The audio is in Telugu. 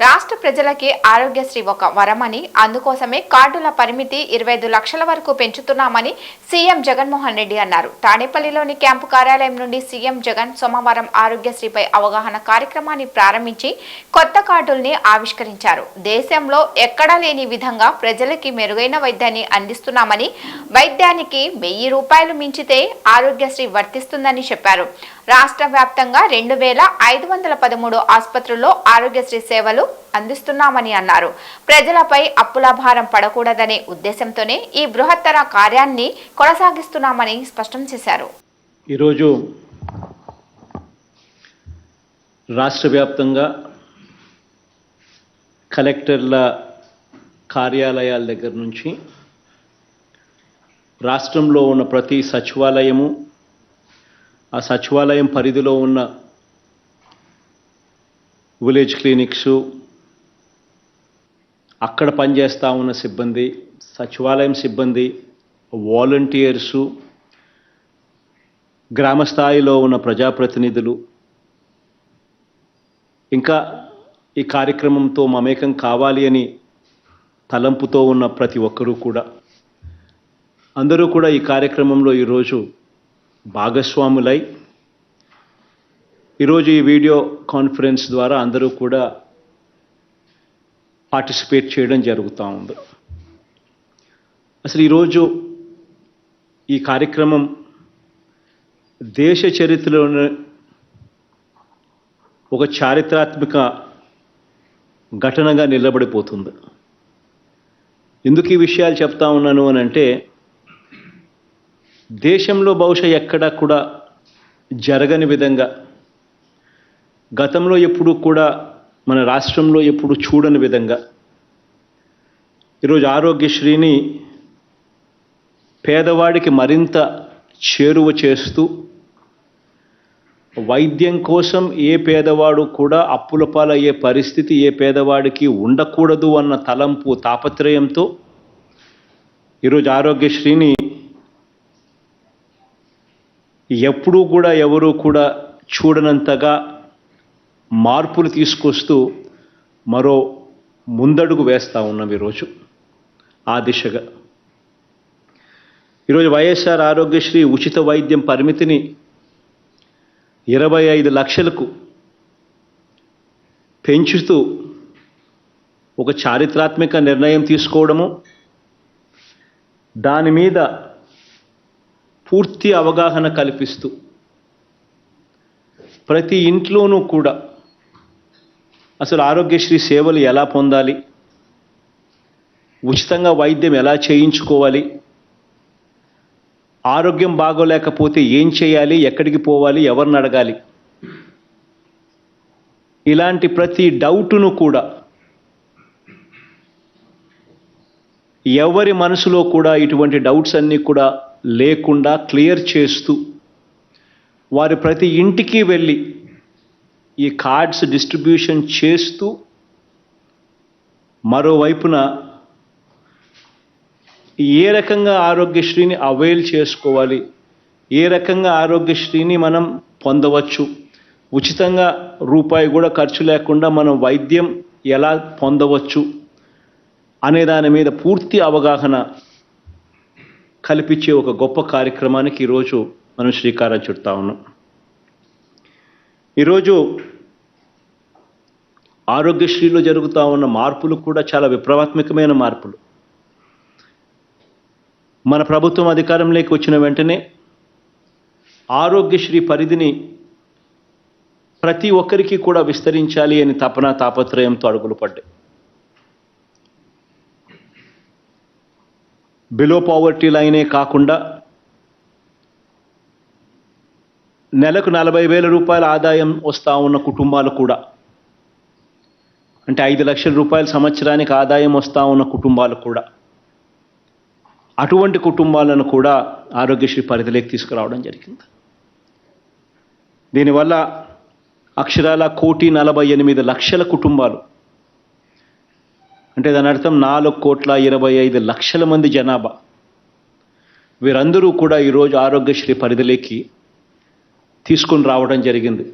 రాష్ట్ర ప్రజలకి ఆరోగ్యశ్రీ ఒక వరమని అందుకోసమే కార్డుల పరిమితి ఇరవై ఐదు లక్షల వరకు పెంచుతున్నామని సీఎం జగన్మోహన్ రెడ్డి అన్నారు. తాడేపల్లిలోని క్యాంపు కార్యాలయం నుండి సీఎం జగన్ సోమవారం ఆరోగ్యశ్రీపై అవగాహన కార్యక్రమాన్ని ప్రారంభించి కొత్త కార్డుల్ని ఆవిష్కరించారు. దేశంలో ఎక్కడా లేని విధంగా ప్రజలకి మెరుగైన వైద్యాన్ని అందిస్తున్నామని వైద్యానికి వెయ్యి రూపాయలు మించితే ఆరోగ్యశ్రీ వర్తిస్తుందని చెప్పారు. రాష్ట్ర వ్యాప్తంగా రెండు వేల ఐదు వందల పదమూడు ఆసుపత్రుల్లో ఆరోగ్యశ్రీ సేవలు అందిస్తున్నామని అన్నారు. ప్రజలపై అప్పుల భారం పడకూడదనే ఉద్దేశంతోనే ఈ బృహత్తర కార్యాన్ని కొనసాగిస్తున్నామని స్పష్టం చేశారు. ఈరోజు రాష్ట్ర వ్యాప్తంగా కలెక్టర్ల కార్యాలయాల దగ్గర నుంచి రాష్ట్రంలో ఉన్న ప్రతి సచివాలయము ఆ సచివాలయం పరిధిలో ఉన్న విలేజ్ క్లినిక్స్ అక్కడ పనిచేస్తూ ఉన్న సిబ్బంది సచివాలయం సిబ్బంది వాలంటీర్సు గ్రామ స్థాయిలో ఉన్న ప్రజాప్రతినిధులు. ఇంకా ఈ కార్యక్రమంతో మమేకం కావాలి అని తలంపుతో ఉన్న ప్రతి ఒక్కరూ కూడా. అందరూ కూడా ఈ కార్యక్రమంలో ఈరోజు భాగస్వాములై ఈరోజు ఈ వీడియో కాన్ఫరెన్స్ ద్వారా అందరూ కూడా పార్టిసిపేట్ చేయడం జరుగుతూ ఉంది. అసలు ఈరోజు ఈ కార్యక్రమం దేశ చరిత్రలోనే ఒక చారిత్రాత్మక ఘటనగా నిలబడిపోతుంది. ఎందుకు ఈ విషయాలు చెప్తా ఉన్నాను అని అంటే దేశంలో బహుశా ఎక్కడా కూడా జరగని విధంగా గతంలో ఎప్పుడూ కూడా మన రాష్ట్రంలో ఎప్పుడు చూడని విధంగా ఈరోజు ఆరోగ్యశ్రీని పేదవాడికి మరింత చేరువ చేస్తూ వైద్యం కోసం ఏ పేదవాడు కూడా అప్పుల పాలయ్యే పరిస్థితి ఏ పేదవాడికి ఉండకూడదు అన్న తలంపు తాపత్రయంతో ఈరోజు ఆరోగ్యశ్రీని ఎప్పుడూ కూడా ఎవరూ కూడా చూడనంతగా మార్పులు తీసుకొస్తూ మరో ముందడుగు వేస్తూ ఉన్నాం ఈరోజు. ఆ దిశగా. ఈరోజు వైఎస్ఆర్ ఆరోగ్యశ్రీ ఉచిత వైద్యం పరిమితిని ఇరవై ఐదు లక్షలకు పెంచుతూ ఒక చారిత్రాత్మక నిర్ణయం తీసుకోవడము దాని మీద పూర్తి అవగాహన కల్పిస్తూ ప్రతి ఇంట్లోనూ కూడా అసలు ఆరోగ్యశ్రీ సేవలు ఎలా పొందాలి? ఉచితంగా వైద్యం ఎలా చేయించుకోవాలి? ఆరోగ్యం బాగోలేకపోతే ఏం చేయాలి? ఎక్కడికి పోవాలి? ఎవరిని అడగాలి? ఇలాంటి ప్రతి డౌటును కూడా ఎవరి మనసులో కూడా ఇటువంటి డౌట్స్ అన్నీ కూడా లేకుండా క్లియర్ చేస్తూ వారి ప్రతి ఇంటికి వెళ్ళి ఈ కార్డ్స్ డిస్ట్రిబ్యూషన్ చేస్తూ మరోవైపున ఏ రకంగా ఆరోగ్యశ్రీని అవైల్ చేసుకోవాలి? ఏ రకంగా ఆరోగ్యశ్రీని మనం పొందవచ్చు? ఉచితంగా రూపాయి కూడా ఖర్చు లేకుండా మనం వైద్యం ఎలా పొందవచ్చు? అనే దాని మీద పూర్తి అవగాహన కల్పించే ఒక గొప్ప కార్యక్రమానికి ఈరోజు మనం శ్రీకారం చుడతా ఉన్నాం. ఈరోజు ఆరోగ్యశ్రీలో జరుగుతూ ఉన్న మార్పులు కూడా చాలా విప్లవాత్మకమైన మార్పులు. మన ప్రభుత్వం అధికారంలోకి వచ్చిన వెంటనే ఆరోగ్యశ్రీ పరిధిని ప్రతి ఒక్కరికి కూడా విస్తరించాలి అని తపన తాపత్రయంతో అడుగులు పడ్డాయి. బిలో పావర్టీ లైనే కాకుండా నెలకు నలభై వేల రూపాయల ఆదాయం వస్తూ ఉన్న కుటుంబాలు కూడా అంటే ఐదు లక్షల రూపాయల సంవత్సరానికి ఆదాయం వస్తూ ఉన్న కుటుంబాలు కూడా అటువంటి కుటుంబాలను కూడా ఆరోగ్యశ్రీ పరిధిలోకి తీసుకురావడం జరిగింది. దీనివల్ల అక్షరాల కోటి నలభై ఎనిమిది లక్షల కుటుంబాలు అంటే దాని అర్థం నాలుగు కోట్ల ఇరవై ఐదు లక్షల మంది జనాభా వీరందరూ కూడా ఈరోజు ఆరోగ్యశ్రీ పరిధిలోకి తీసుకొని రావడం జరిగింది.